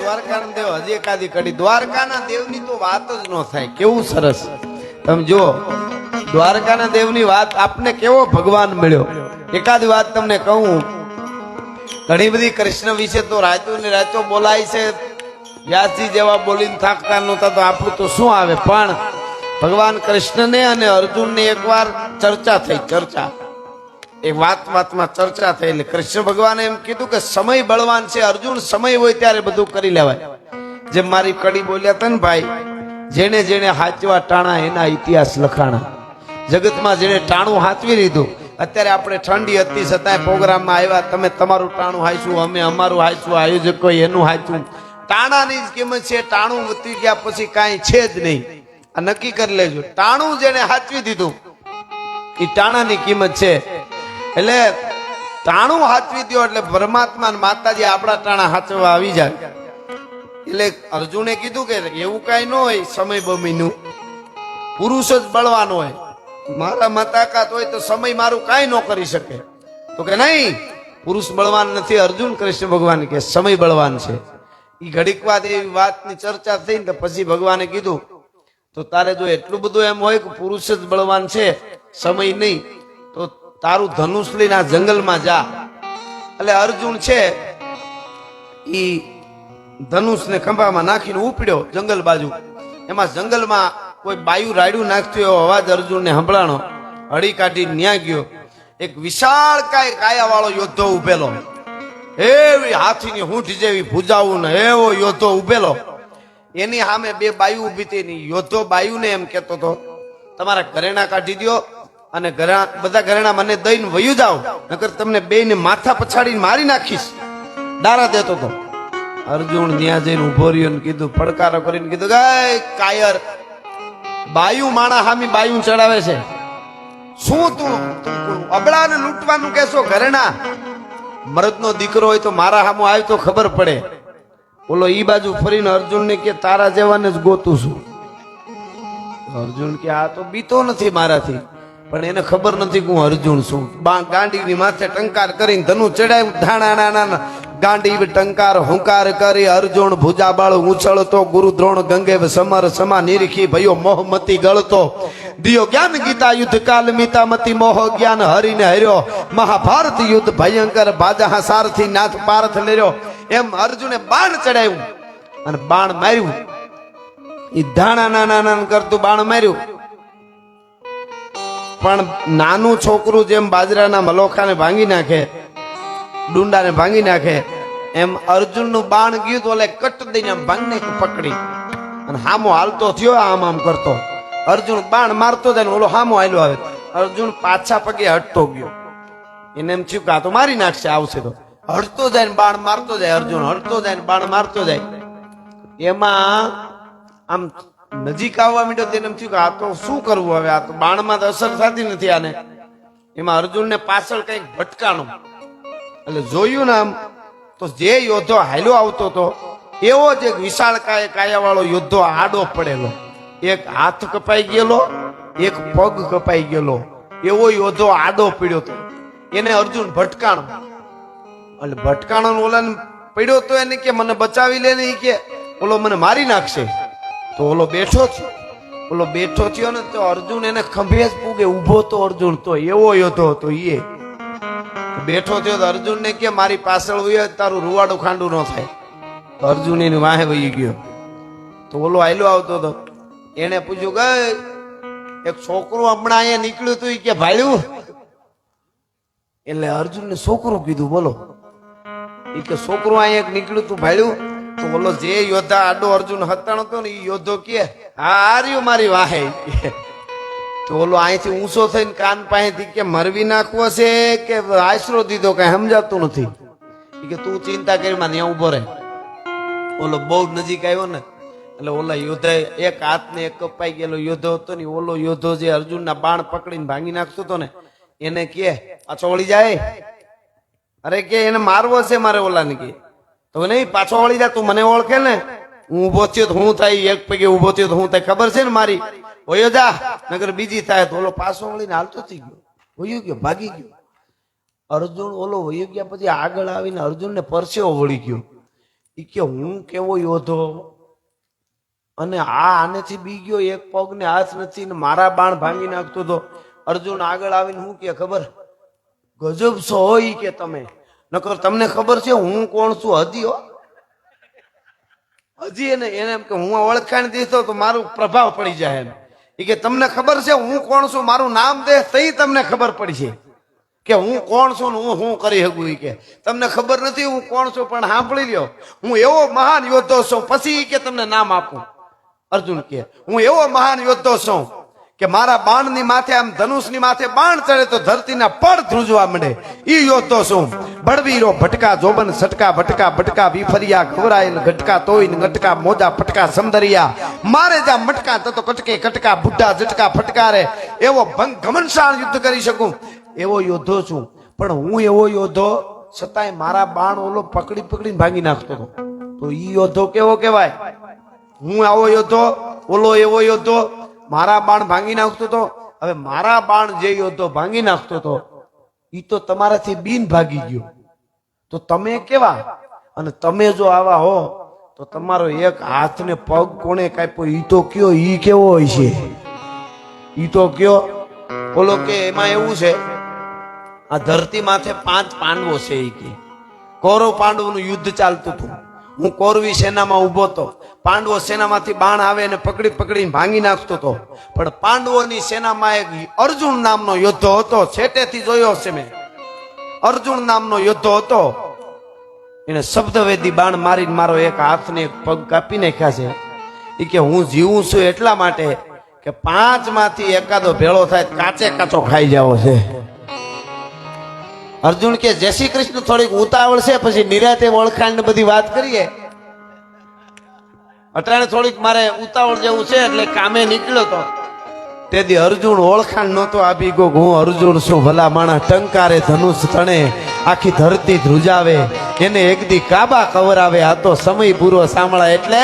દ્વારકાના દેવ, હજી એકાદી કડી. દ્વારકાના દેવની તો વાત જ ન થાય. કેવું સરસ. તમે જો દ્વારકાના દેવની વાત આપને કેવો ભગવાન મળ્યો? એકાદ વાત તમને કહું. ઘણી બધી કૃષ્ણ વિશે તો રાતો ને રાતો બોલાય છે. વ્યાસજી જેવા બોલીને થાકતા નહોતા તો આપણું તો શું આવે? પણ ભગવાન કૃષ્ણને અને અર્જુનને એકવાર ચર્ચા થઈ, ચર્ચા. એ વાત વાતમાં ચર્ચા એટલે કૃષ્ણ ભગવાને એમ કીધું કે સમય બળવાન છે, અર્જુન સમય હોય ત્યારે બધું કરી લેવાય. જેમ મારી કડી બોલ્યા હતા ને ભાઈ જેને જેને હાચવા ટાણા એના ઇતિહાસ લખાણા. જગતમાં જેને ટાણું હાચવી લીધું, અત્યારે આપણે ઠંડી હતી છતાંય પ્રોગ્રામમાં આવ્યા, તમે તમારું ટાણું હાચવું અમે અમારું હાચવું આયોજકો એનું હાચવું ટાણાની જ કિંમત છે, ટાણું વધી ગયા પછી કાંઈ છે જ નહીં. આ નક્કી કરી લેજો. ટાણું જેને હાચવી દીધું એ ટાણાની કિંમત છે એટલે ટાણું હાચવી દો એટલે પરમાત્મા માતાજી આપણા ટાણા હાચવા આવી જાય. એટલે અર્જુને કીધું કે એવું કાંઈ ન હોય, સમય બમીનું. પુરુષ જ બળવાનો હોય. મારા મતાકાત હોય તો સમય મારું કાંઈ ન કરી શકે. તો કે નહીં, પુરુષ બળવાન નથી, અર્જુન કૃષ્ણ ભગવાન કે સમય બળવાન છે. એ ઘડીક વાત એવી વાતની ચર્ચા થઈ ને પછી ભગવાને કીધું, તો તારે જો એટલું બધું એમ હોય કે પુરુષ જ બળવાન છે, સમય નહીં. તારું ધનુષ લઈને આ જંગલમાં જા. એટલે અર્જુન છે એ ધનુષને ખંભામાં નાખીને ઉપડ્યો જંગલ બાજુ. એમાં જંગલમાં કોઈ બાયુ રાયડું નાખતું એવો અવાજ અર્જુનને સંભળાણો. હળી કાઢી ન્યા ગયો. એક વિશાળ કાય કાયા વાળો યોદ્ધો ઉભેલો. એવી હાથીની હૂંઠ જેવી ભુજાવું ને એવો યોદ્ધો ઉભેલો. એની સામે બે બાયુ ઊભી હતી. યોદ્ધો બાયુને એમ કહેતો હતો, તમારા ઘરેણા કાઢી દ્યો. અને ઘરા બધા ઘરેણા મને દઈને વયું જાઓ. નકર તમને બેયને માથા પછાડીને મારી નાખીશ. દારા દેતો તો. અર્જુન ત્યાં જઈને ઊભો રહ્યો ને કીધું, પડકારો કરીને કીધું, ગાય, કાયર, બાયુ માણા હામી બાયુ ચડાવે છે. શું તું અબળાને લૂંટવાનું કેશો ઘરેણા? મરદનો દીકરો હોય તો મારા હામો આવ્યો તો ખબર પડે. બોલો ઈ બાજુ ફરીને અર્જુનને કે, તારા જેવાને જ ગોતું છું. અર્જુન કે, આ તો બીતો નથી મારાથી. પણ એને ખબર નથી કે હું અર્જુન છું. બા- ગાંડીની માથે ટંકાર કરીને ધનુ ચડાવ્યું ધાણા નાના ગાંડી ટંકાર, હુંકાર કરી અર્જુન ભુજાબાળ ઉછળતો ગુરુ દ્રોણ ગંગે સમર સમા નિરીખી ભયો મોહમતી ગળતો. દિયો જ્ઞાન ગીતા યુદ્ધ કાલ મિતામતી મોહ જ્ઞાન હરીને હર્યો. મહાભારત યુદ્ધ ભયંકર બાજા સારથી નાથ પાર્થ લેર્યો એમ અર્જુને બાણ ચડાવ્યું અને બાણ માર્યું. ઈ ધાણા નાના નાના કરતું બાણ માર્યું. પણ નાનું છોકરું જેમ બાજરાના મલોખાને ભાંગી નાખે, ડુંડાને ભાંગી નાખે, એમ અર્જુનનું બાણ ગયું તો ઓલે કટ દઈને આમ ભાંગને પકડી. અને હામો હાલતો થયો, આમ આમ કરતો. અર્જુન બાણ મારતો જાય ઓલો હામો હાલ્યો આવે. અર્જુન પાછા પગે હટતો ગયો. એને એમ થયું કે આ તો મારી નાખશે, આવશે તો. હટતો જાય ને બાણ મારતો જાય, અર્જુન હટતો જાય ને બાણ મારતો જાય. એમાં આમ નજીક આવવા માંડ્યો તેને એમ થયું કે આ તો શું કરવું હવે? આ તો બાણમાં તો અસર થતી નથી આને. એમાં અર્જુનને પાછળ કંઈક ભટકાણું. એટલે જોયું ને આમ, તો જે યોદ્ધો હાલ્યો આવતો હતો એવો જ એક વિશાળ કાય કાયા યોદ્ધો આડો પડેલો. એક હાથ કપાઈ ગયેલો, એક પગ કપાઈ ગયેલો. એવો યોદ્ધો આડો પડ્યો હતો એને અર્જુન ભટકાણો. એટલે ભટકાણો ઓલાને પડ્યો તો એને કે, મને બચાવી લે ને કે. ઓલો, મને મારી નાખશે. તો ઓલો બેઠો છે ઓલો બેઠો થયો ને તો અર્જુન એને ખંભે જ પૂગે. ઊભો તો અર્જુન, તો એવો યોદ્ધો હતો એ બેઠો થયો તો અર્જુન ને કે મારી પાછળ હોય તારું રૂવાડું ખાંડું ન થાય. તો અર્જુન એની વાહે વહી ગયો. તો ઓલો આયલો આવતો હતો. એને પૂછ્યું કે એક છોકરું હમણાં અહીંયા નીકળ્યું તું કે ભાડ્યું? એટલે અર્જુનને છોકરું કીધું, બોલો. ઈ કે, છોકરું અહીંયા નીકળ્યું તું ભાડ્યું? ઓલો જે યોદ્ધા આડો અર્જુન હતાણો હતો ને એ યોદ્ધો કે આ મારી વાહે. તો ઓલો અહીંથી ઊંચો થઈને કાન પાસેથી કે મરવી નાખવો છે કે આશરો દીધો કઈ સમજાતું નથી? કે, તું ચિંતા કરી માં ત્યાં ઊભો રહે. ઓલો બહુ નજીક આવ્યો ને, એટલે ઓલા યોદ્ધા એક હાથ ને એક કપાઈ ગયેલો યોદ્ધો હતો ને ઓલો યોદ્ધો જે અર્જુનના બાણ પકડીને ભાંગી નાખતો હતો ને, એને કે, આ ચોળી જાય? અરે કે એને મારવો છે મારે ઓલાને કે. તો નહીં, પાછો વળી જા, તું મને ઓળખે ને. હું ઊભો થયો તો હું થાય, એક પૈકી ઊભો થયો તો હું થાય. ખબર છે ને મારી? ઓયો જા નગર બીજી થાય તો ઓલો પાછો વળીને હાલતો થઈ ગયો. વયો ગયો, ભાગી ગયો. અર્જુન ઓલો વયો ગયા પછી આગળ આવીને અર્જુનને પરસેવો વળી ગયો. એ કે, હું કેવો યોધો? અને આ આનેથી બી ગયો, એક પગ ને હાથ નથી ને મારા બાણ ભાંગી નાખતો તો. અર્જુન આગળ આવીને હું કે, ખબર? ગજબ છો ઈ કે તમે. નકર તમને ખબર છે હું કોણ છું? હજી હો. હજી એને એને એમ કે હું ઓળખાણ દીધો તો મારું પ્રભાવ પડી જાય એમ. એ કે તમને ખબર છે હું કોણ છું? મારું નામ દે તઈ તમને ખબર પડી છે કે હું કોણ છું ને હું શું કરી શકું એ કે. તમને ખબર નથી હું કોણ છું, પણ સાંભળી લ્યો. હું એવો મહાન યોદ્ધો છું, પછી કે તમને નામ આપું. અર્જુન કે, હું એવો મહાન યોદ્ધો છું કે મારા બાણની માથે આમ ધનુષની માથે બાણ ચડે તો ધરતીના પડ ધ્રુજવા મળે ઈ યોદ્ધો શું? બળવીરો ભટકા જોબન સટકા ભટકા ભટકા વિફરિયા ઘવરાયેલ ઘટકા તોઈન ગટકા મોજા ફટકા સમદરિયા મારે જા મટકા તતો કટકે કટકા બુઢા ઝટકા ફટકારે. એવો ભંગ ઘમનશાળ યુદ્ધ કરી શકું? એવો યોદ્ધો છું. પણ હું એવો યોદ્ધો છતાંય મારા બાણ ઓલો પકડી પકડીને ભાંગી નાખતો હતો. તો ઈ યોદ્ધો કેવો કહેવાય? હું આવો યોદ્ધો, ઓલો એવો યોદ્ધો મારા બાણ ભાંગી નાખતો હતો હવે મારા બાણ જે યોદ્ધો ભાંગી નાખતો હતો એ તો તમારાથી બિન ભાગી ગયો. તો તમે કેવા? અને તમે જો આવા હો, તો તમારો એક હાથ ને પગ કોણે કાપ્યો? ઈ તો કયો? ઈ કેવો હોય છે? ઈ તો કયો? બોલો કે એમાં એવું છે, આ ધરતી માથે પાંચ પાંડવો છે એ કે. કૌરવ પાંડવનું યુદ્ધ ચાલતું હતું. હું કૌરવી સેનામાં ઊભો હતો. પાંડવો સેનામાંથી બાણ આવે અને પકડી પકડીને ભાંગી નાખતો હતો. પણ પાંડવોની સેનામાં એક અર્જુન નામનો યોદ્ધો હતો. છેટેથી જોયો છે મેં. અર્જુન નામનો યોદ્ધો હતો. એને શબ્દવેદી બાણ મારીને મારો એક હાથને પગ કાપી નાખ્યા છે. એ કે હું જીવું છું એટલા માટે કે પાંચમાંથી એકાદો ભેળો થાય કાચે કાચો ખાઈ જાવો છે. અર્જુન કે, જય શ્રી કૃષ્ણ, થોડીક ઉતાવળ છે, પછી નિરાતે ઓળખાણ બધી વાત કરીએ. અટાણે થોડીક મારે ઉતાવળ જેવું છે, એટલે કામે નીકળ્યો તો. તેથી અર્જુન ઓળખાણ નહોતો આપી ગયો હું અર્જુન છું, ભલા માણસ ટંકારે ધનુષ તણે, આખી ધરતી ધ્રુજાવે, એને એક દી કાબા કવરાવે, આ તો સમય પૂરો સાંભળાય એટલે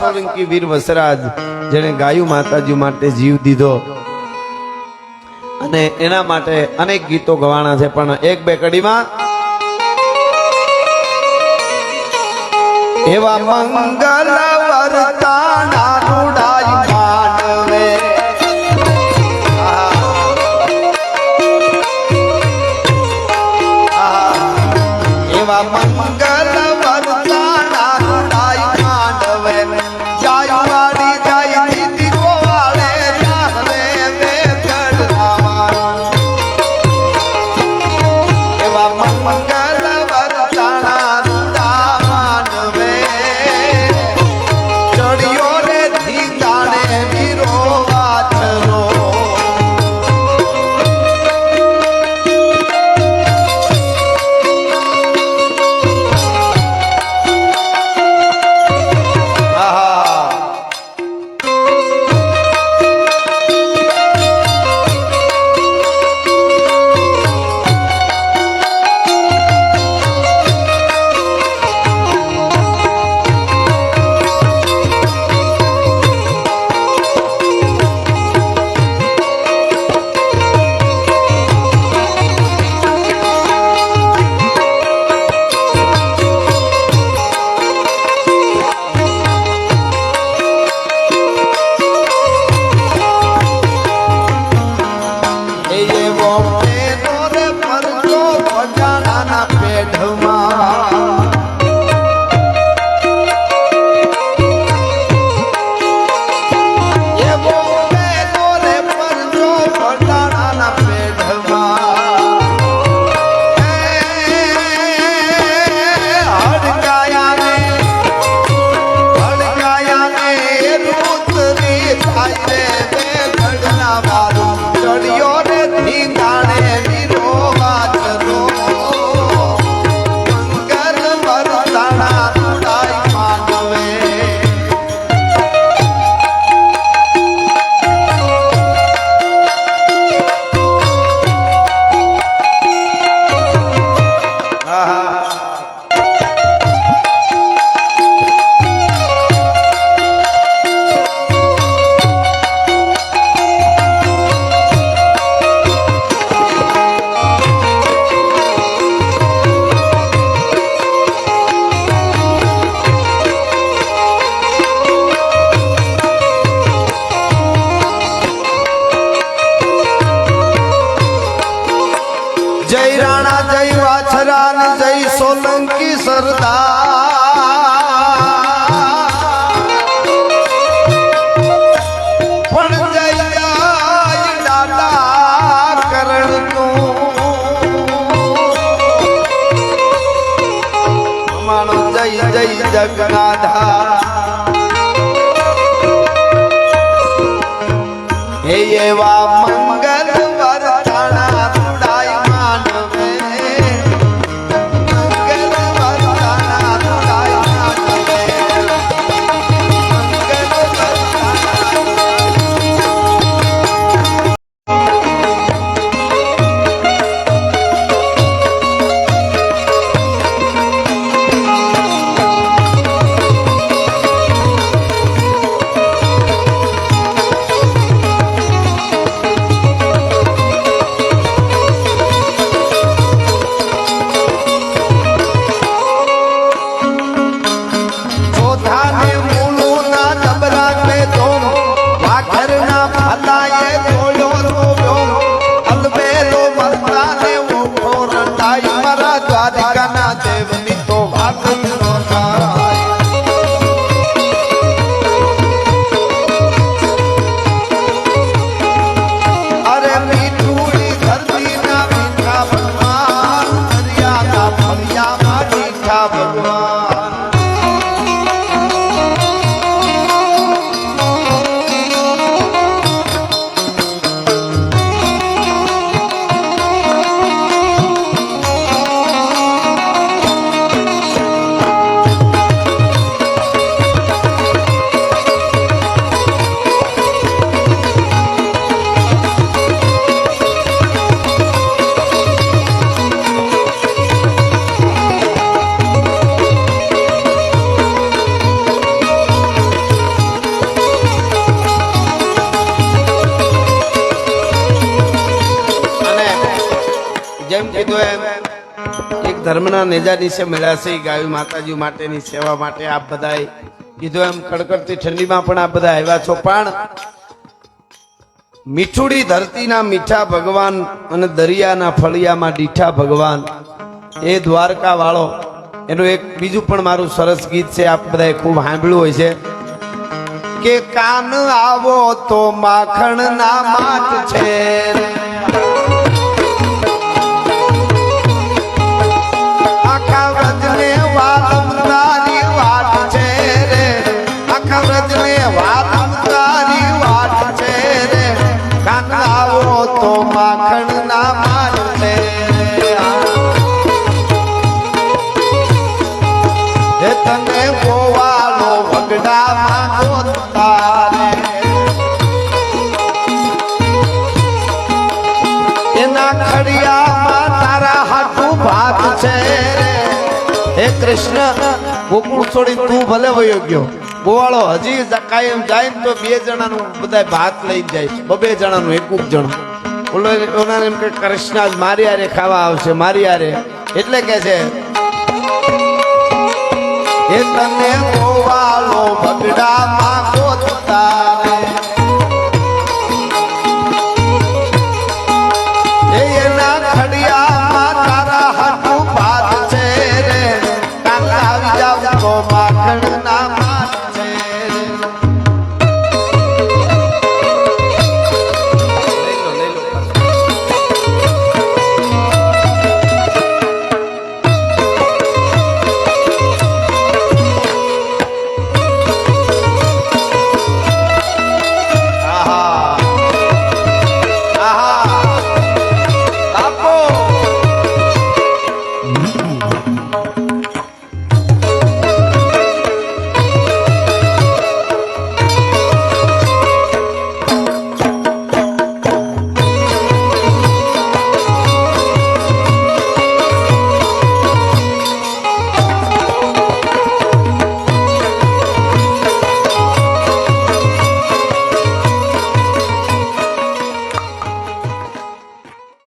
સોલંકી વીર વસરાજ જેણે ગાયું માતાજી માટે જીવ દીધો. અને એના માટે અનેક ગીતો ગવાણા છે, પણ એક બે કડીમાં એવા મંગલ વર્તાના જગનાધા હે એવા દરિયાના એમ એક ધર્મના નેજા નીચે મળ્યા છે ગાયું માતાજી માટેની સેવા માટે આપ બધાએ કીધું એમ, કડકડતી ઠંડીમાં પણ આપ બધા આવ્યા છો. પણ મીઠુડી ધરતીના મીઠા ભગવાન અને દરિયાના ફળિયામાં દીઠા ભગવાન. એ દ્વારકા વાળો એનું એક બીજું પણ મારું સરસ ગીત છે, આપ બધાએ ખૂબ સાંભળ્યું હોય છે. કે કાન આવો તો માખણ ના માટ છે. તારે એના ખડિયામાં તારા કૃષ્ણ ભાત લઈ જાય બબે જણાનું એકુક જણ ઓલો કૃષ્ણ જ મારી હારે ખાવા આવશે, મારી આરે એટલે કે છે, એ તને ગોવાળો voltar.